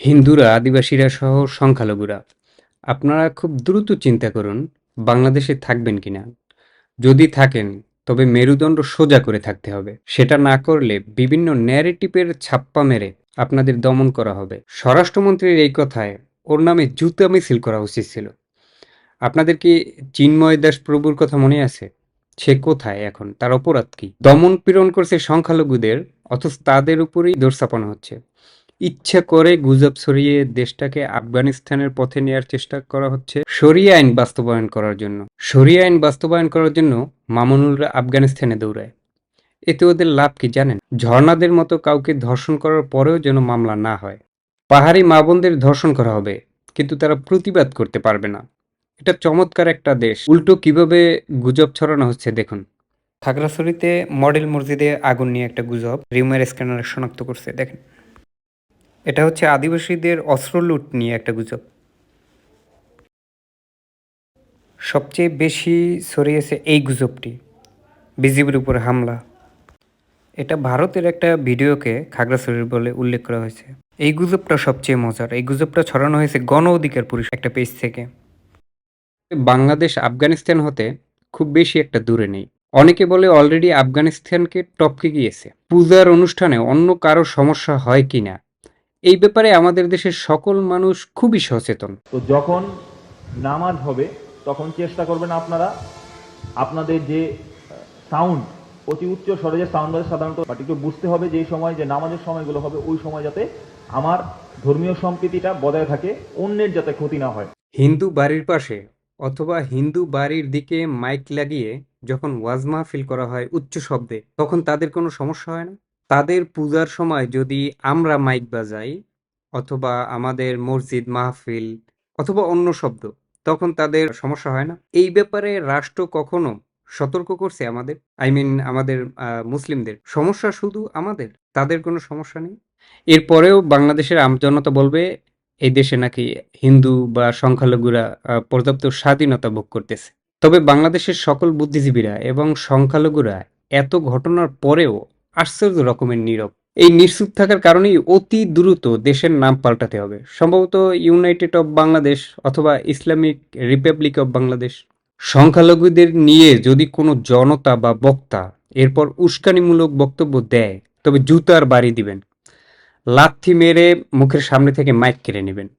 হিন্দুরা, আদিবাসীরা সহ সংখ্যালঘুরা, আপনারা খুব দ্রুত চিন্তা করুন বাংলাদেশে থাকবেন কিনা। যদি থাকেন, তবে মেরুদণ্ড সোজা করে থাকতে হবে। সেটা না করলে বিভিন্ন ন্যারেটিভের ছাপ্পা মেরে আপনাদের দমন করা হবে। স্বরাষ্ট্রমন্ত্রীর এই কথায় ওর নামে জুতা মিছিল করা উচিত ছিল। আপনাদের কি চিন্ময় দাস প্রভুর কথা মনে আছে? সে কোথায় এখন? তার অপরাধ কি? দমন পীড়ন করছে সংখ্যালঘুদের, অথচ তাদের উপরেই দোষ হচ্ছে। ইচ্ছা করে গুজব ছড়িয়ে দেশটাকে আফগানিস্তানের পথে নেয়ার চেষ্টা করা হচ্ছে শরিয়া আইন বাস্তবায়ন করার জন্য। শরিয়া আইন বাস্তবায়ন করার জন্য মামুনুলরা আফগানিস্তানে দৌড়ায়। এতে ওদের লাভ কি জানেন? ঝর্ণাদের মতো কাউকে ধর্ষণ করার পরেও যেন মামলা না হয়। পাহাড়ি মা বোনদের ধর্ষণ করা হবে, কিন্তু তারা প্রতিবাদ করতে পারবে না। এটা চমৎকার একটা দেশ। উল্টো কীভাবে গুজব ছড়ানো হচ্ছে দেখুন। খাগড়াছড়িতে মডেল মসজিদে আগুন নিয়ে একটা গুজব, রিউমার স্ক্যানারে শনাক্ত করছে, দেখেন। এটা হচ্ছে আদিবাসীদের অস্ত্র লুট নিয়ে একটা গুজব। সবচেয়ে বেশি ছড়িয়েছে এই গুজবটি, বিজিবির উপর হামলা। এটা ভারতের একটা ভিডিওকে খাগড়াছড়ির বলে উল্লেখ করা হয়েছে। এই গুজবটা সবচেয়ে মজার। এই গুজবটা ছড়ানো হয়েছে গণ অধিকার পুরুষ একটা পেজ থেকে। বাংলাদেশ, আফগানিস্তান হতে খুব বেশি একটা দূরে নেই। অনেকে বলে অলরেডি আফগানিস্তানকে টপকে গিয়েছে। পূজার অনুষ্ঠানে অন্য কারও সমস্যা হয় কিনা? এই ব্যাপারে আমাদের দেশের সকল মানুষ খুবই সচেতন। তো যখন নামাজ হবে তখন চেষ্টা করবেন আপনারা আপনাদের যে সাউন্ড অতি উচ্চ স্বরে যে সাউন্ড বাজে সাধারণত বাট একটু বুঝতে হবে যে সময় যে নামাজের সময়গুলো হবে ওই সময় যাতে আমার ধর্মীয় সম্প্রীতিটা বজায় থাকে অন্যের যাতে ক্ষতি না হয়। হিন্দু বাড়ির পাশে অথবা হিন্দু বাড়ির দিকে মাইক লাগিয়ে যখন ওয়াজ মাহফিল করা হয় উচ্চ শব্দে তখন তাদের কোনো সমস্যা হয় না? তাদের পূজার সময় যদি আমরা মাইক বাজাই অথবা আমাদের মসজিদ মাহফিল অথবা অন্য শব্দ, তখন তাদের সমস্যা হয় না? এই ব্যাপারে রাষ্ট্র কখনো সতর্ক করছে আমাদের? আই মিন আমাদের মুসলিমদের। সমস্যা শুধু আমাদের? তাদের কোনো সমস্যা নেই? এরপরেও বাংলাদেশের আমজনতা বলবে, এই দেশে নাকি হিন্দু বা সংখ্যালঘুরা পর্যাপ্ত স্বাধীনতা ভোগ করতেছে। তবে বাংলাদেশের সকল বুদ্ধিজীবীরা এবং সংখ্যালঘুরা এত ঘটনার পরেও আশ্চর্য রকমের নীরব। এই নিশ্চুপ থাকার কারণেই অতি দ্রুত দেশের নাম পাল্টাতে হবে। সম্ভবত ইউনাইটেড অফ বাংলাদেশ অথবা ইসলামিক রিপাবলিক অব বাংলাদেশ। সংখ্যালঘুদের নিয়ে যদি কোনো জনতা বা বক্তা এরপর উস্কানিমূলক বক্তব্য দেয়, তবে জুতার বাড়ি দিবেন। লাথি মেরে মুখের সামনে থেকে মাইক কেড়ে নেবেন।